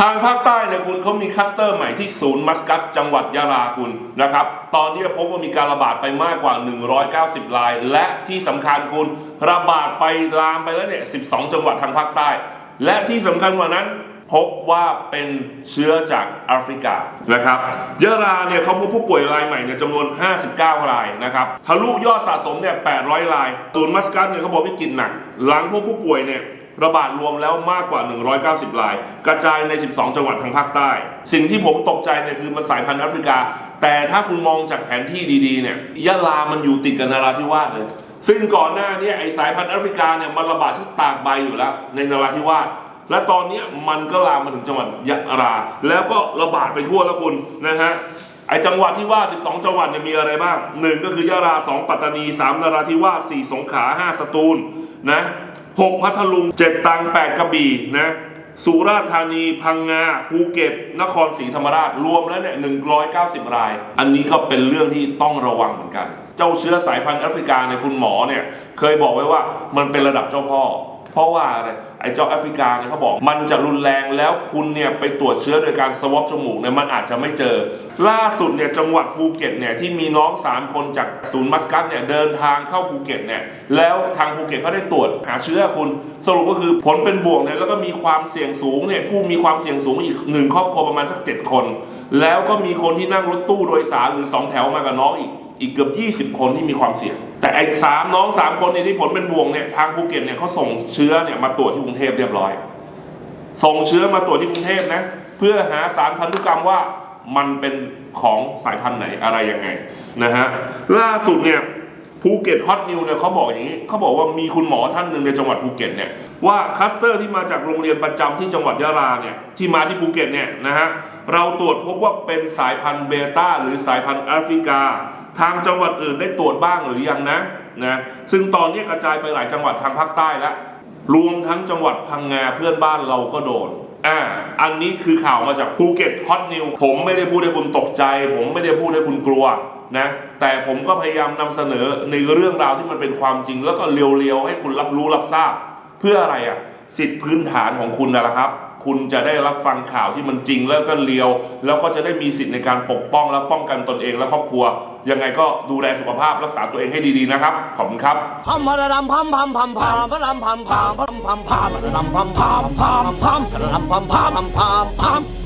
ทางภาคใต้เนี่ยคุณเขามีคัสเตอร์ใหม่ที่ศูนย์มัสกัตจังหวัดยะลาคุณนะครับ ตอนนี้พบว่ามีการระบาดไปมากกว่า 190ราย และที่สำคัญคุณระบาดไปลามไปแล้วเนี่ย 12 จังหวัดทางภาคใต้ และที่สำคัญกว่านั้น พบว่าเป็นเชื้อจากแอฟริกานะครับยะลาเนี่ยเขาพบผู้ป่วยรายใหม่เนี่ยจำนวน 59 รายนะครับทะลุยอดสะสมเนี่ย800 รายศูนย์มัสกัตเนี่ยเขาบอกวิกฤตหนัก หลังพบผู้ป่วยเนี่ยระบาดรวมแล้วมากกว่า 190 ราย กระจายใน 12 จังหวัดทางภาคใต้ สิ่งที่ผมตกใจเนี่ยคือมันสายพันธุ์แอฟริกา แต่ถ้าคุณมองจากแผนที่ดีๆเนี่ยยะลามันอยู่ติดกับนาราธิวาสเลย ซึ่งก่อนหน้านี้ไอสายพันธุ์แอฟริกาเนี่ยมันระบาดที่ตากใบอยู่แล้วในนาราธิวาส และตอนนี้มันก็ลามมาถึงจังหวัดยะลา แล้วก็ระบาดไปทั่วแล้วคุณนะฮะไอจังหวัดที่ว่า 12 จังหวัดเนี่ยมีอะไรบ้าง 1 ก็คือยะลา 2 ปัตตานี 3 นราธิวาส 4 สงขลา 5 สตูลนะ6พัทลุง 7 ตัง 8 กระบี่นะสุราษฎร์ธานี พังงา ภูเก็ต นครศรีธรรมราช รวมแล้วเนี่ย 190 ราย อันนี้ก็เป็นเรื่องที่ต้องระวังเหมือนกัน เจ้าเชื้อสายพันธุ์แอฟริกาในคุณหมอเนี่ยเคยบอกไว้ว่ามันเป็นระดับเจ้าพ่อ เพราะว่าอะไรไอ้เจ้าแอฟริกาเนี่ยเขาบอก มันจะรุนแรงแล้วคุณเนี่ยไปตรวจเชื้อโดยการสวอปจมูกเนี่ยมันอาจจะไม่เจอ ล่าสุดเนี่ยจังหวัดภูเก็ตเนี่ยที่มีน้อง 3 คนจากศูนย์มัสกัตเนี่ยเดินทางเข้าภูเก็ตเนี่ยแล้วทางภูเก็ตเขาได้ตรวจหาเชื้อคุณสรุปก็คือผลเป็นบวกเนี่ยแล้วก็มีความเสี่ยงสูงเนี่ยผู้มีความเสี่ยงสูงอีกหนึ่งครอบครัวประมาณสักเจ็ดคน แล้วก็มีคนที่นั่งรถตู้โดยสารหรือสองแถวมากับน้องอีกอีกเกือบ 20 คนที่มีความเสี่ยง แต่ไอ้สามน้องสามคนเนี่ยที่ผลเป็นบวงเนี่ยทางภูเก็ตเนี่ยเขาส่งเชื้อเนี่ยมาตรวจที่กรุงเทพเรียบร้อย ส่งเชื้อมาตรวจที่กรุงเทพนะ เพื่อหาสารพันธุกรรมว่ามันเป็นของสายพันธุ์ไหนอะไรยังไงนะฮะล่าสุดเนี่ย ภูเก็ตฮอตนิวเนี่ยเขาบอกอย่างนี้เขาบอกว่ามีคุณหมอท่านหนึ่งในจังหวัดภูเก็ตเนี่ยว่าคลัสเตอร์ที่มาจากโรงเรียนประจำที่จังหวัดยะลาเนี่ยที่มาที่ภูเก็ตเนี่ยนะฮะเราตรวจพบว่าเป็นสายพันธุ์เบต้าหรือสายพันธุ์แอฟริกา ทางจังหวัดอื่นได้ตรวจบ้างหรือยังนะนะซึ่งตอนนี้กระจายไปหลายจังหวัดทางภาคใต้แล้วรวมทั้งจังหวัดพังงาเพื่อนบ้านเราก็โดนอ่าอันนี้คือข่าวมาจากภูเก็ตฮอตนิวผมไม่ได้พูดให้คุณตกใจ ผมไม่ได้พูดให้คุณกลัว นะแต่ผมก็พยายามนำเสนอในเรื่องราวที่มันเป็นความจริง แล้วก็เรียวๆให้คุณรับรู้รับทราบ เพื่ออะไรอะสิทธิพื้นฐานของคุณนะละครับ คุณจะได้รับฟังข่าวที่มันจริงแล้วก็เลียว แล้วก็จะได้มีสิทธิ์ในการปกป้องและป้องกันตนเองและครอบครัว ยังไงก็ดูแลสุขภาพรักษาตัวเองให้ดีๆนะครับ ขอบคุณครับพัมพะระดำพัมพัมพัมพัมพะระดำพัมพัมพัมพัมพัมพะระดำพัมพัมพัมพัมพระดำพัมพัมพัมพัมพัม